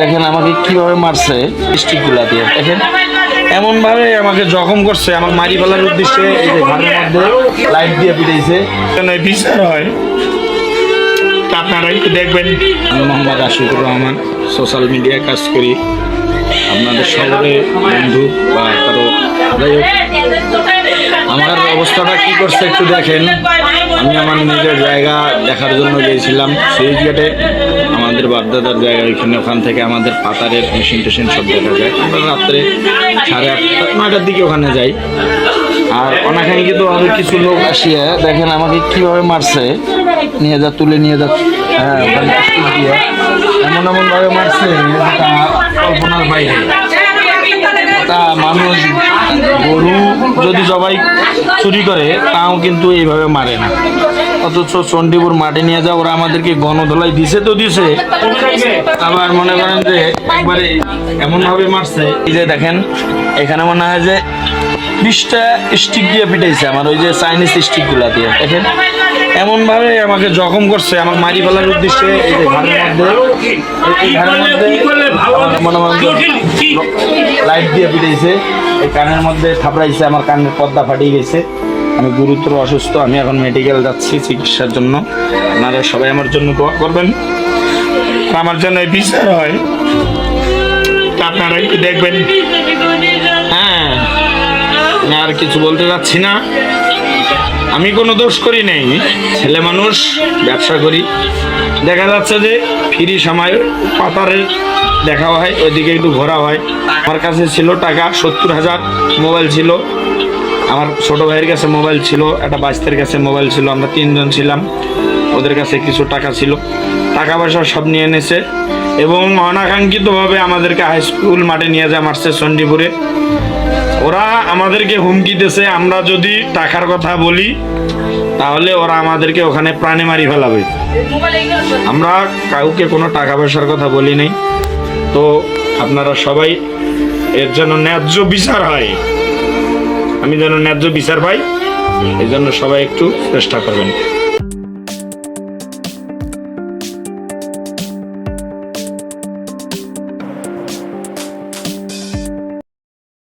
দেখেন আমাকে কীভাবে মারছে স্টিকগুলা দিয়ে দেখেন। এমন ভাবে আমাকে জখম করছে আমার মারি ফেলার উদ্দেশ্যে এই যে ঘরের মধ্যে লাইট দিয়ে পিটাইছে। এই বিচার হয়। আপনারা একটু দেখবেন। আমি মোহাম্মদ আশিকুর রহমান সোশ্যাল মিডিয়ায় কাজ করি। আপনাদের শহরে বন্ধু বা কারও যাই হোক আমার অবস্থাটা কি করছে একটু দেখেন। আমি আমার নিজের জায়গা দেখার জন্য গিয়েছিলাম সেই গেটে আমাদের বাপদাদার জায়গা এখানে ওখান থেকে আমাদের পাতারের মেশিন টেশিন সব দেখা যায়। আমরা রাত্রে সাড়ে আটটা, নয়টার দিকে ওখানে যাই। আর অনাকাঙ্ক্ষিত ভাবে কিছু লোক আসিয়া দেখেন আমাকে কীভাবে মারছে। নিয়ে যা, তুলে নিয়ে যা। হ্যাঁ এমন এমন ভাবে মারছে কল্পনার বাইরে। তা মানুষ, গরু যদি জবাই চুরি করে, তাও কিন্তু এইভাবে মারে না। অথচ চণ্ডীপুর মাঠে নিয়ে যা, ওরা আমাদেরকে গণধলাই দিছে তো দিছে। আবার মনে করেন যে একবারে এমন ভাবে মারছে। এই যে দেখেন, এখানে মনে হয় যে বিশটা স্টিক দিয়ে পিটাইছে আমার, ওই যে চাইনিজ স্টিকগুলা দিয়ে, দেখেন। এমন ভাবে আমাকে জখম করছে, আমার মারি ফেলার উদ্দেশ্যে লাইট দিয়ে পিটাইছে, এই কানের মধ্যে থাপড়াইছে, আমার কানের পর্দা ফাটিয়ে গেছে। আমি গুরুতর অসুস্থ, আমি এখন মেডিকেল যাচ্ছি চিকিৎসার জন্য। আপনারা সবাই আমার জন্য দোয়া করবেন। আমার জন্য বিচার হয়। আপনারা একটু দেখবেন। হ্যাঁ আর কিছু বলতে চাচ্ছি না। আমি কোনো দোষ করি নাই। ছেলে মানুষ, ব্যবসা করি। দেখা যাচ্ছে যে ফ্রি সময় পাতারে দেখা হয়, ওইদিকে একটু ঘোরা হয়। আমার কাছে ছিল টাকা সত্তর হাজার, মোবাইল ছিল। আমার ছোট ভাইয়ের কাছে মোবাইল ছিল, একটা বাচ্চাদের কাছে মোবাইল ছিল, আমরা তিনজন ছিলাম। ওদের কাছে কিছু টাকা ছিল। টাকা পয়সা সব নিয়ে এনেছে এবং অনাকাঙ্ক্ষিতভাবে আমাদেরকে হাই স্কুল মাঠে নিয়ে যায় মারছে চণ্ডীপুরে। ওরা আমাদেরকে হুমকি দিয়েছে, আমরা যদি টাকার কথা বলি, তাহলে ওরা আমাদেরকে ওখানে প্রাণে মারি ফেলাবে। আমরা কাউকে কোনো টাকা পয়সার কথা বলি নাই। তো আপনারা সবাই এর জন্য ন্যায্য বিচার হয়। আমি যেন ন্যায্য বিচার পাই এই জন্য সবাই একটু চেষ্টা করবেন।